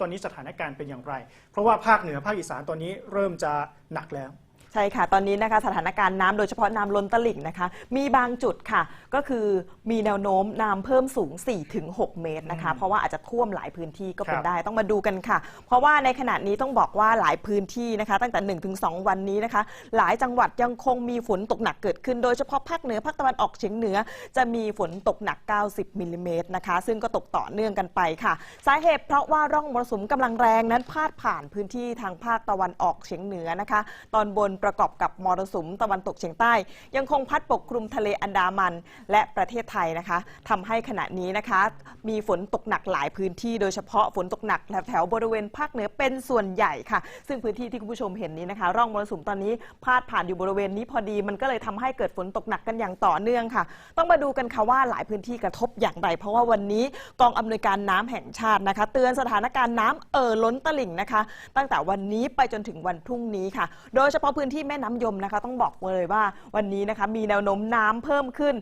ตอนนี้สถานการณ์เป็นอย่างไร เพราะว่าภาคเหนือภาคอีสานตอนนี้เริ่มจะหนักแล้ว ช่ค่ะ ตอนนี้นะคะสถานการณ์น้ำโดยเฉพาะน้ำล้นตลิ่งนะคะ มีบางจุดค่ะ ก็คือมีแนวโน้มน้ำเพิ่มสูง 4-6 เมตรนะคะ เพราะว่าอาจจะท่วมหลายพื้นที่ก็เป็นครับได้ต้องมาดูกันค่ะ เพราะว่าในขณะนี้ต้องบอกว่าหลายพื้นที่นะคะ ตั้งแต่ 1-2 วันนี้นะคะ หลายจังหวัดยังคงมีฝนตกหนักเกิดขึ้น โดยเฉพาะภาคเหนือภาคตะวันออกเฉียงเหนือ จะมีฝนตกหนัก 90 มิลลิเมตรนะคะ ซึ่งก็ตกต่อเนื่องกันไปค่ะ สาเหตุเพราะว่าร่องมรสุมกำลังแรงนั้นพาดผ่านพื้นที่ทางภาคตะวันออกเฉียงเหนือนะคะ ตอนบนประกอบกับมรสุมตะวันตกเฉียงใต้ ยังคงพัดปกคลุมทะเลอันดามัน และประเทศไทยนะคะทำให้ขณะนี้นะคะ มีฝนตกหนักหลายพื้นที่ โดยเฉพาะฝนตกหนักแถวบริเวณภาคเหนือเป็นส่วนใหญ่ค่ะ ซึ่งพื้นที่ที่คุณผู้ชมเห็นนี้นะคะ ร่องมรสุมตอนนี้พาดผ่านอยู่บริเวณนี้พอดีมันก็เลยทำให้เกิดฝนตกหนักกันอย่างต่อเนื่องค่ะ ต้องมาดูกันค่ะว่าหลายพื้นที่กระทบอย่างไร เพราะว่าวันนี้กองอำนวยการน้ำแห่งชาตินะคะ เตือนสถานการณ์น้ำเอ่อล้นตลิ่งนะคะ ตั้งแต่วันนี้ไปจนถึงวันพรุ่งนี้ค่ะ โดยเฉพาะพื้นที่ที่แม่น้ำยมนะคะ ต้องบอกเลยว่าวันนี้นะคะมีแนวโน้มน้ำเพิ่มขึ้น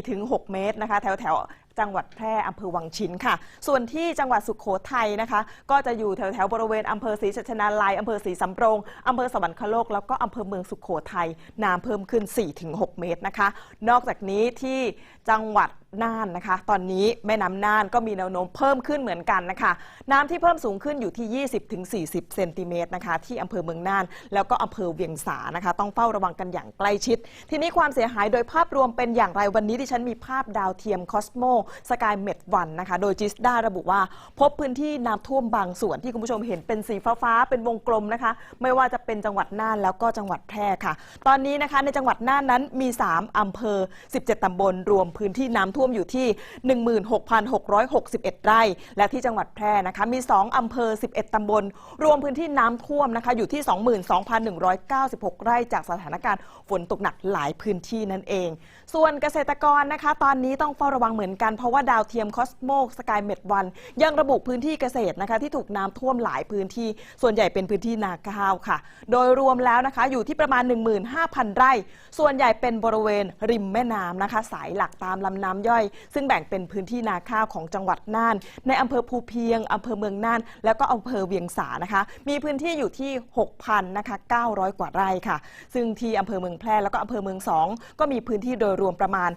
4-6 เมตรนะคะ แถวแถวจังหวัดแพร่อำเภอวังชิ้นค่ะ ส่วนที่จังหวัดสุขโขทัยนะคะ ก็จะอยู่แถวแถวบริเวณอำเภอศรีสัชนาลัยอำเภอศรีสำโรงอำเภอสวรรคโลกแล้วก็อำเภอเมืองสุขโขทัยน้ำเพิ่มขึ้น 4-6 เมตรนะคะ นอกจากนี้ที่จังหวัดน่านนะคะ ตอนนี้แม่น้ำน่านก็มีแนวโน้มเพิ่มขึ้นเหมือนกันนะคะ น้ำที่เพิ่มสูงขึ้นอยู่ที่ 20-40 เซนติเมตรนะคะ ที่อำเภอเมืองน่าน แล้วก็อำเภอเวียงสานะคะ ต้องเฝ้าระวังกันอย่างใกล้ชิด ทีนี้ความเสียหายโดยภาพรวมเป็นอย่างไรวันนี้ดิฉันมีภาพดาวเทียม Cosmo Sky Med วันนะคะ โดยจิสดาระบุว่า พบพื้นที่น้ำท่วมบางส่วนที่คุณผู้ชมเห็นเป็นสีฟ้าๆเป็นวงกลมนะคะ ไม่ว่าจะเป็นจังหวัดน่านแล้วก็จังหวัดแพร่ค่ะ ตอนนี้นะคะในจังหวัดน่านนั้นมี 3อำเภอ 17ตำบลรวมพื้นที่น้ำท่วมท่วมอยู่ที่ 16,661 ไร่ และที่จังหวัดแพร่นะคะมี 2 อำเภอ 11 ตำบล รวมพื้นที่น้ำท่วมนะคะอยู่ที่ 22,196 ไร่ จากสถานการณ์ฝนตกหนักหลายพื้นที่นั่นเอง ส่วนเกษตรกรนะคะตอนนี้ต้องเฝ้าระวังเหมือนกันเพราะว่าดาวเทียม Cosmo Sky Med วันยังระบุพื้นที่เกษตรนะคะที่ถูกน้ำท่วมหลายพื้นที่ ส่วนใหญ่เป็นพื้นที่นาข้าวค่ะ โดยรวมแล้วนะคะอยู่ที่ประมาณ 15,000 ไร่ ส่วนใหญ่เป็นบริเวณริมแม่น้ำนะคะ สายหลักตามลำน้ำย่อย ซึ่งแบ่งเป็นพื้นที่นาข้าวของจังหวัดน่าน ในอำเภอภูเพียงอำเภอเมืองน่าน แล้วก็อำเภอเวียงสานะคะ มีพื้นที่อยู่ที่ 6,000นะคะ900 กว่าไร่ค่ะ ซึ่งที่อำเภอเมืองแพร่แล้วก็อำเภอเมืองสองก็มีพื้นที่โดยรวมประมาณ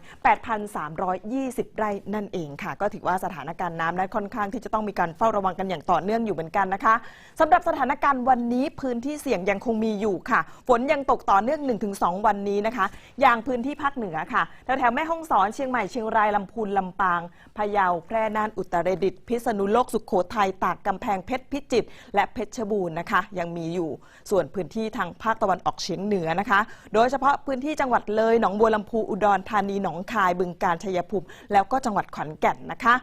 8,320 ไร่นั่นเองค่ะ ก็ถือว่าสถานการณ์น้ำนั้นค่อนข้างที่จะต้องมีการเฝ้าระวังกันอย่างต่อเนื่องอยู่เหมือนกันนะคะสำหรับสถานการณ์วันนี้พื้นที่เสี่ยงยังคงมีอยู่ค่ะ ฝนยังตกต่อเนื่อง 1-2 วันนี้นะคะ อย่างพื้นที่ภาคเหนือค่ะแถวๆแม่ฮ่องสอนเชียงใหม่เชียงรายลำพูนลำปาง พะเยา แพร่น่าน อุตรดิตถ์ พิษณุโลก สุขโขทัย ตาก กำแพงเพชร พิจิตร และเพชรบูรณ์นะคะ ยังมีอยู่ ส่วนพื้นที่ทางภาคตะวันออกเฉียงเหนือนะคะ โดยเฉพาะพื้นที่จังหวัดเลย หนองบัวลำพู อุดรธานี หนองคาย บึงกาฬ ชัยภูมิ แล้วก็จังหวัดขอนแก่นนะคะ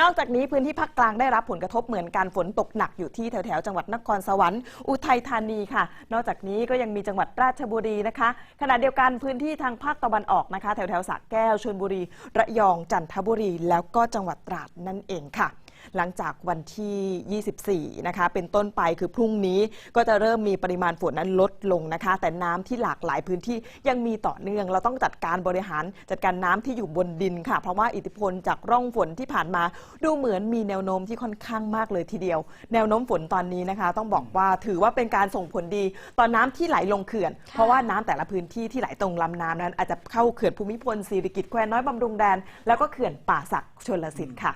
นอกจากนี้พื้นที่ภาคกลางได้รับผลกระทบเหมือนกัน ฝนตกหนักอยู่ที่แถวๆ จังหวัดนครสวรรค์ อุทัยธานีค่ะ นอกจากนี้ก็ยังมีจังหวัดราชบุรีนะคะ ขณะเดียวกันพื้นที่ทางภาคตะวันออกนะคะ แถวๆสระแก้ว ชลบุรี ระยองจันทบุรี แล้วก็จังหวัดตราดนั่นเองค่ะ หลังจากวันที่ 24 นะคะ เป็นต้นไปคือพรุ่งนี้ก็จะเริ่มมีปริมาณฝนนั้นลดลงนะคะ แต่น้ำที่หลากหลายพื้นที่ยังมีต่อเนื่อง เราต้องจัดการบริหารจัดการน้ำที่อยู่บนดินค่ะ เพราะว่าอิทธิพลจากร่องฝนที่ผ่านมาดูเหมือนมีแนวโน้มที่ค่อนข้างมากเลยทีเดียว แนวโน้มฝนตอนนี้นะคะ ต้องบอกว่าถือว่าเป็นการส่งผลดีต่อน้ำที่ไหลลงเขื่อน เพราะว่าน้ำแต่ละพื้นที่ที่ไหลตรงลำน้ำนั้นอาจจะเข้าเขื่อนภูมิพลสิริกิติ์แควน้อยบำรุงแดน แล้วก็เขื่อนป่าสักชลสิทธิ์ค่ะ